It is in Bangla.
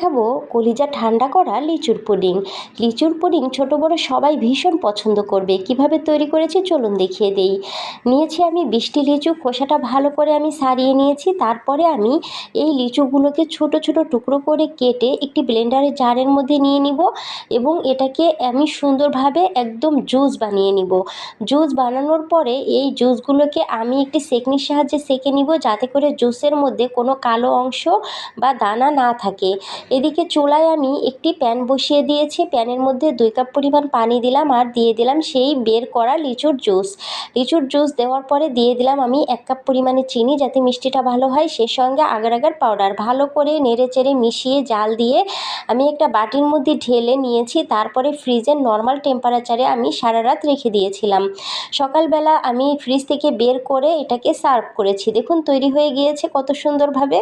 দেখাবো কলিজা ঠান্ডা করা লিচুর পুডিং। লিচুর পুডিং ছোট বড় সবাই ভীষণ পছন্দ করবে। কীভাবে তৈরি করেছি চলুন দেখিয়ে দেই। নিয়েছি আমি বৃষ্টি লিচু, খোসাটা ভালো করে আমি সারিয়ে নিয়েছি। তারপরে আমি এই লিচুগুলোকে ছোট ছোট টুকরো করে কেটে একটি ব্লেন্ডারের জারের মধ্যে নিয়ে নিব এবং এটাকে আমি সুন্দরভাবে একদম জুস বানিয়ে নিব। জুস বানানোর পরে এই জুসগুলোকে আমি একটি সেকনির সাহায্যে সেকে নিব যাতে করে জুসের মধ্যে কোনো কালো অংশ বা দানা না থাকে। এদিকে চুলায় আমি একটি প্যান বসিয়ে দিয়েছি। প্যানের মধ্যে দুই কাপ পরিমাণ পানি দিলাম আর দিয়ে দিলাম সেই বের করা লিচুর জুস। লিচুর জুস দেওয়ার পরে দিয়ে দিলাম আমি এক কাপ পরিমাণে চিনি যাতে মিষ্টিটা ভালো হয়। সে সঙ্গে আগার আগার পাউডার ভালো করে নেড়ে চেড়ে মিশিয়ে জাল দিয়ে আমি একটা বাটির মধ্যে ঢেলে নিয়েছি। তারপরে ফ্রিজের নর্মাল টেম্পারেচারে আমি সারা রাত রেখে দিয়েছিলাম। সকালবেলা আমি ফ্রিজ থেকে বের করে এটাকে সার্ভ করেছি। দেখুন, তৈরি হয়ে গিয়েছে কত সুন্দরভাবে।